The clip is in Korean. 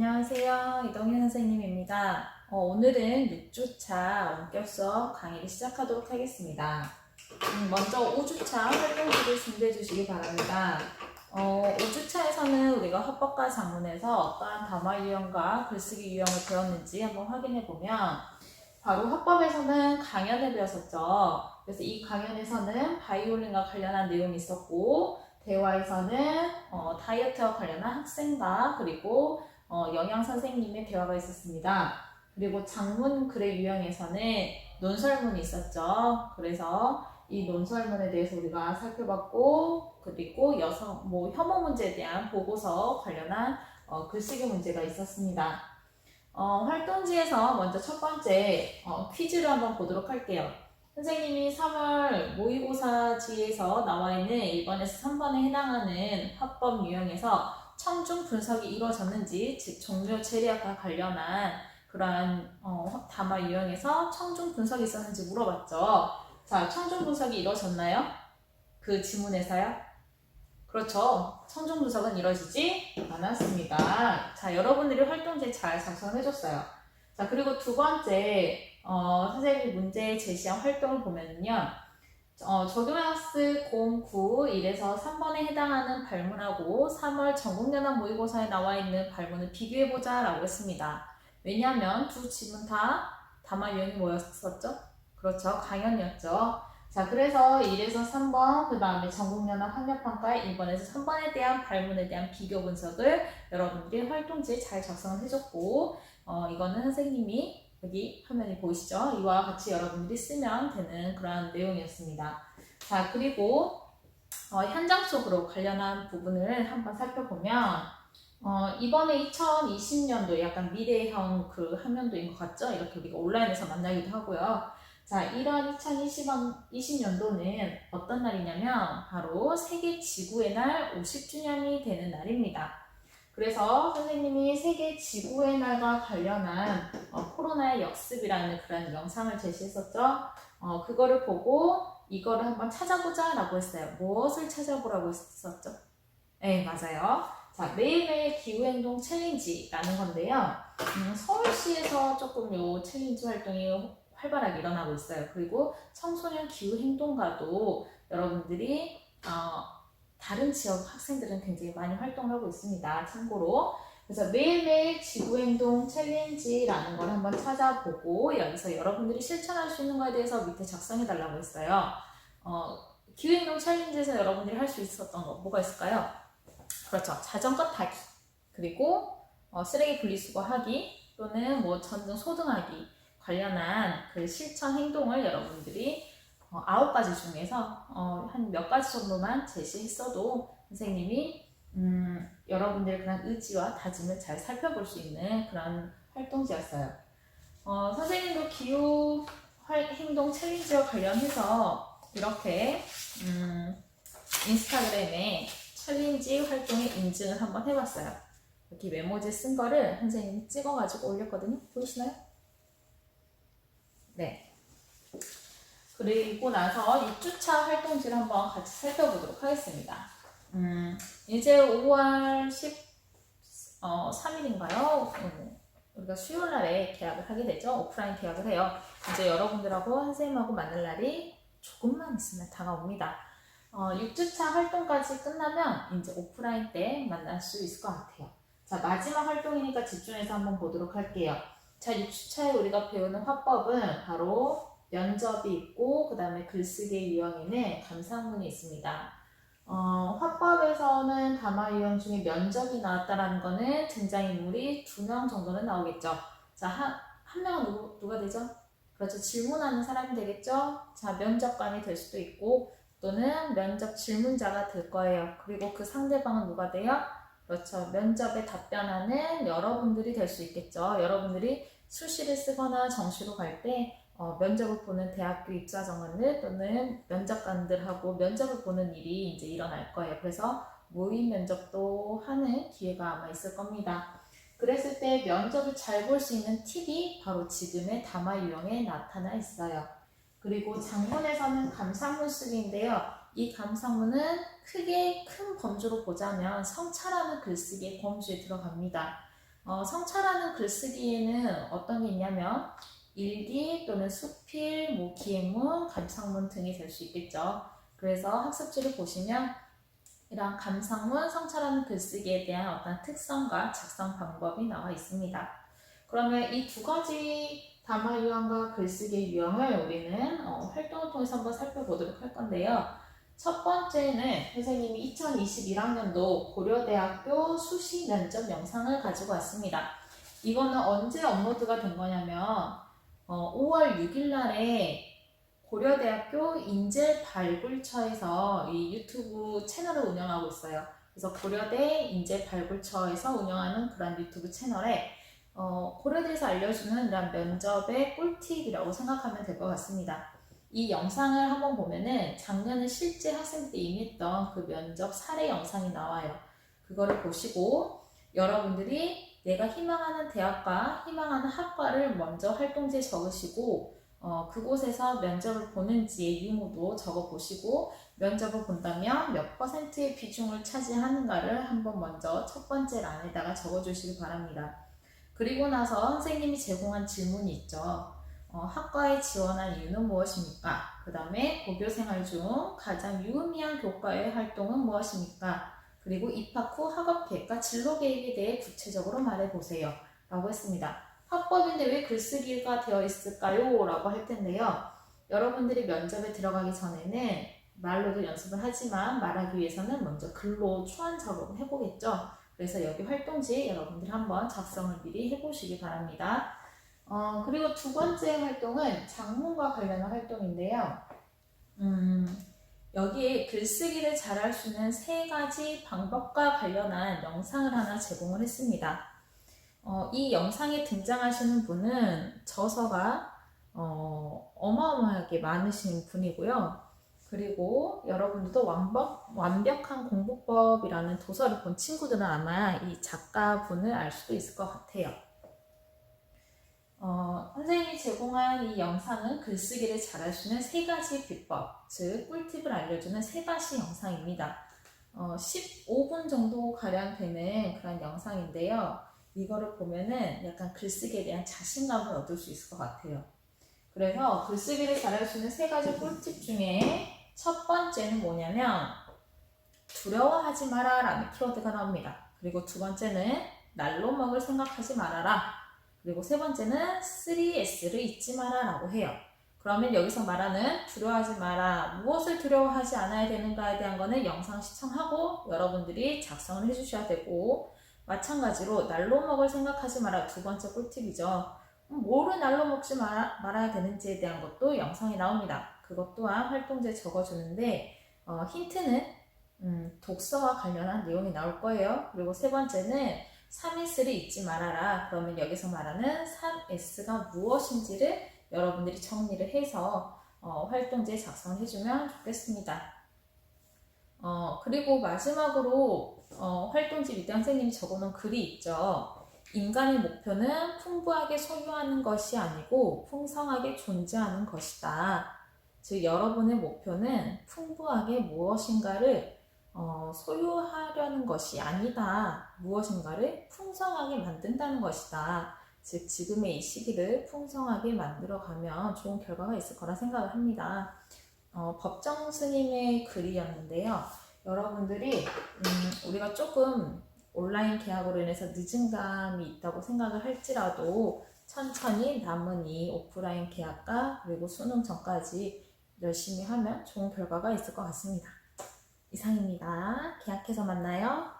안녕하세요. 이동현 선생님입니다. 어, 오늘은 6주차 원격 수업 강의를 시작하도록 하겠습니다. 음, 먼저 5주차 활동지를 준비해 주시기 바랍니다. 어, 5주차에서는 우리가 합법과 장문에서 어떠한 담화 유형과 글쓰기 유형을 배웠는지 한번 확인해 보면 바로 합법에서는 강연을 배웠었죠. 그래서 이 강연에서는 바이올린과 관련한 내용이 있었고 대화에서는 어, 다이어트와 관련한 학생과 그리고 어, 영양 선생님의 대화가 있었습니다. 그리고 장문 글의 유형에서는 논설문이 있었죠. 그래서 이 논설문에 대해서 우리가 살펴봤고, 그리고 여성, 뭐, 혐오 문제에 대한 보고서 관련한 어, 글쓰기 문제가 있었습니다. 어, 활동지에서 먼저 첫 번째 어, 퀴즈를 한번 보도록 할게요. 선생님이 3월 모의고사지에서 나와 있는 1번에서 3번에 해당하는 합법 유형에서 청중 분석이 이루어졌는지, 즉 종묘 재래학과 관련한 그러한 어, 담화 유형에서 청중 분석이 있었는지 물어봤죠. 자, 청중 분석이 이루어졌나요? 그 지문에서요? 그렇죠. 청중 분석은 이루어지지 않았습니다. 자, 여러분들이 활동지에 잘 작성해줬어요. 자, 그리고 두 번째, 어, 선생님이 문제 제시한 활동을 보면요. 어, 적용학습 09일에서 3번에 해당하는 발문하고 3월 전국연합 모의고사에 나와 있는 발문을 비교해보자 라고 했습니다. 왜냐하면 두 지문 다 담화 유형이 뭐였었죠? 그렇죠. 강연이었죠. 자, 그래서 1에서 3번, 그 다음에 전국연합 학력평가 1번에서 3번에 대한 발문에 대한 비교 분석을 여러분들이 활동지에 잘 작성을 해줬고, 어, 이거는 선생님이 여기 화면이 보이시죠? 이와 같이 여러분들이 쓰면 되는 그러한 내용이었습니다. 자, 그리고 어, 현장 속으로 관련한 부분을 한번 살펴보면 어, 이번에 2020년도 약간 미래형 그 화면도인 것 같죠? 이렇게 우리가 온라인에서 만나기도 하고요. 자, 이런 2020년도는 어떤 날이냐면 바로 세계 지구의 날 50주년이 되는 날입니다. 그래서 선생님이 지구의 날과 관련한 어, 코로나의 역습이라는 그런 영상을 제시했었죠. 어, 그거를 보고 이거를 한번 찾아보자 라고 했어요. 무엇을 찾아보라고 했었죠? 네, 맞아요. 자, 매일매일 기후행동 챌린지라는 건데요. 음, 서울시에서 조금 요 챌린지 활동이 활발하게 일어나고 있어요. 그리고 청소년 기후행동가도 여러분들이 어, 다른 지역 학생들은 굉장히 많이 활동을 하고 있습니다. 참고로. 그래서 매일매일 지구행동 챌린지라는 걸 한번 찾아보고 여기서 여러분들이 실천할 수 있는 거에 대해서 밑에 작성해 달라고 했어요. 어, 기후행동 챌린지에서 여러분들이 할 수 있었던 거 뭐가 있을까요? 그렇죠. 자전거 타기. 그리고 어, 쓰레기 분리수거하기 또는 뭐 전등 소등하기 관련한 그 실천 행동을 여러분들이 어, 아홉 가지 중에서 어, 한 몇 가지 정도만 제시했어도 선생님이 음, 여러분들의 그런 의지와 다짐을 잘 살펴볼 수 있는 그런 활동지였어요. 어, 선생님도 활, 행동 챌린지와 관련해서 이렇게 음, 인스타그램에 챌린지 활동의 인증을 한번 해봤어요. 이렇게 메모지에 쓴 거를 선생님이 찍어가지고 올렸거든요. 보이시나요? 네. 그리고 나서 6주차 활동지를 한번 같이 살펴보도록 하겠습니다. 음, 이제 5월 13일인가요? 음, 우리가 수요일 날에 계약을 하게 되죠. 오프라인 계약을 해요. 이제 여러분들하고 선생님하고 만날 날이 조금만 있으면 다가옵니다. 어, 6주차 활동까지 끝나면 이제 오프라인 때 만날 수 있을 것 같아요. 자, 마지막 활동이니까 집중해서 한번 보도록 할게요. 자, 6주차에 우리가 배우는 화법은 바로 면접이 있고 그 다음에 글쓰기 유형에는 감상문이 있습니다. 어, 화법에서는 유형 중에 면접이 나왔다라는 거는 등장인물이 두 명 정도는 나오겠죠. 자, 한, 한 명은 누구, 누가 되죠? 그렇죠. 질문하는 사람이 되겠죠? 자, 면접관이 될 수도 있고 또는 면접 질문자가 될 거예요. 그리고 그 상대방은 누가 돼요? 그렇죠. 면접에 답변하는 여러분들이 될 수 있겠죠. 여러분들이 수시를 쓰거나 정시로 갈 때 어, 면접을 보는 대학교 입사 정원을 또는 면접관들하고 면접을 보는 일이 이제 일어날 거예요. 그래서 모의 면접도 하는 기회가 아마 있을 겁니다. 그랬을 때 면접을 잘 볼 수 있는 팁이 바로 지금의 담화 유형에 나타나 있어요. 그리고 장문에서는 감상문 쓰기인데요. 이 감상문은 크게 큰 범주로 보자면 성찰하는 글쓰기의 범주에 들어갑니다. 어, 성찰하는 글쓰기에는 어떤 게 있냐면 일기 또는 수필, 뭐 기행문, 감상문 등이 될 수 있겠죠. 그래서 학습지를 보시면 이런 감상문, 성찰하는 글쓰기에 대한 어떤 특성과 작성 방법이 나와 있습니다. 그러면 이 두 가지 담화 유형과 글쓰기 유형을 우리는 어, 활동을 통해서 한번 살펴보도록 할 건데요. 첫 번째는 선생님이 2021학년도 고려대학교 수시 면접 영상을 가지고 왔습니다. 이거는 언제 업로드가 된 거냐면 어, 5월 6일 날에 고려대학교 인재 발굴처에서 이 유튜브 채널을 운영하고 있어요. 그래서 고려대 인재 발굴처에서 운영하는 그런 유튜브 채널에 어, 고려대에서 알려주는 이런 면접의 꿀팁이라고 생각하면 될 것 같습니다. 이 영상을 한번 보면은 작년에 실제 학생 때 임했던 그 면접 사례 영상이 나와요. 그거를 보시고 여러분들이 내가 희망하는 대학과 희망하는 학과를 먼저 활동지에 적으시고 어, 그곳에서 면접을 보는지의 유무도 적어보시고 면접을 본다면 몇 퍼센트의 비중을 차지하는가를 한번 먼저 첫 번째 란에다가 적어주시기 바랍니다. 그리고 나서 선생님이 제공한 질문이 있죠. 어, 학과에 지원한 이유는 무엇입니까? 그 다음에 고교 생활 중 가장 유의미한 교과의 활동은 무엇입니까? 그리고 입학 후 학업 계획과 진로 계획에 대해 구체적으로 말해보세요. 라고 했습니다. 합법인데 왜 글쓰기가 되어 있을까요? 라고 할 텐데요. 여러분들이 면접에 들어가기 전에는 말로도 연습을 하지만 말하기 위해서는 먼저 글로 초안 작업을 해보겠죠. 그래서 여기 활동지 여러분들이 한번 작성을 미리 해보시기 바랍니다. 어, 그리고 두 번째 활동은 장문과 관련한 활동인데요. 음, 여기에 글쓰기를 잘할 수 있는 세 가지 방법과 관련한 영상을 하나 제공을 했습니다. 어, 이 영상에 등장하시는 분은 저서가 어, 어마어마하게 많으신 분이고요. 그리고 여러분들도 완벽, 완벽한 공부법이라는 도서를 본 친구들은 아마 이 작가분을 알 수도 있을 것 같아요. 어, 선생님이 제공한 이 영상은 글쓰기를 잘할 수 있는 세 가지 비법, 즉 꿀팁을 알려주는 세 가지 영상입니다. 어, 15분 정도 가량 되는 그런 영상인데요. 이거를 보면은 약간 글쓰기에 대한 자신감을 얻을 수 있을 것 같아요. 그래서 글쓰기를 잘할 수 있는 세 가지 꿀팁 중에 첫 번째는 뭐냐면 두려워하지 마라 라는 키워드가 나옵니다. 그리고 두 번째는 날로 먹을 생각하지 말아라. 그리고 세 번째는 3S를 잊지 마라 라고 해요. 그러면 여기서 말하는 두려워하지 마라. 무엇을 두려워하지 않아야 되는가에 대한 거는 영상 시청하고 여러분들이 작성을 해주셔야 되고 마찬가지로 날로 먹을 생각하지 마라. 두 번째 꿀팁이죠. 뭐를 날로 먹지 말아, 말아야 되는지에 대한 것도 영상이 나옵니다. 그것 또한 활동지에 적어주는데 어, 힌트는 음, 독서와 관련한 내용이 나올 거예요. 그리고 세 번째는 3S를 잊지 말아라. 그러면 여기서 말하는 3S가 무엇인지를 여러분들이 정리를 해서 어, 활동지에 작성을 해주면 좋겠습니다. 어, 그리고 마지막으로 어, 활동지 밑에 선생님이 적어놓은 글이 있죠. 인간의 목표는 풍부하게 소유하는 것이 아니고 풍성하게 존재하는 것이다. 즉, 여러분의 목표는 풍부하게 무엇인가를 어, 소유하려는 것이 아니다. 무엇인가를 풍성하게 만든다는 것이다. 즉, 지금의 이 시기를 풍성하게 만들어가면 좋은 결과가 있을 거라 생각을 합니다. 어, 법정 스님의 글이었는데요. 여러분들이, 음, 우리가 조금 온라인 계약으로 인해서 늦은 감이 있다고 생각을 할지라도 천천히 남은 이 오프라인 계약과 그리고 수능 전까지 열심히 하면 좋은 결과가 있을 것 같습니다. 이상입니다. 계약해서 만나요.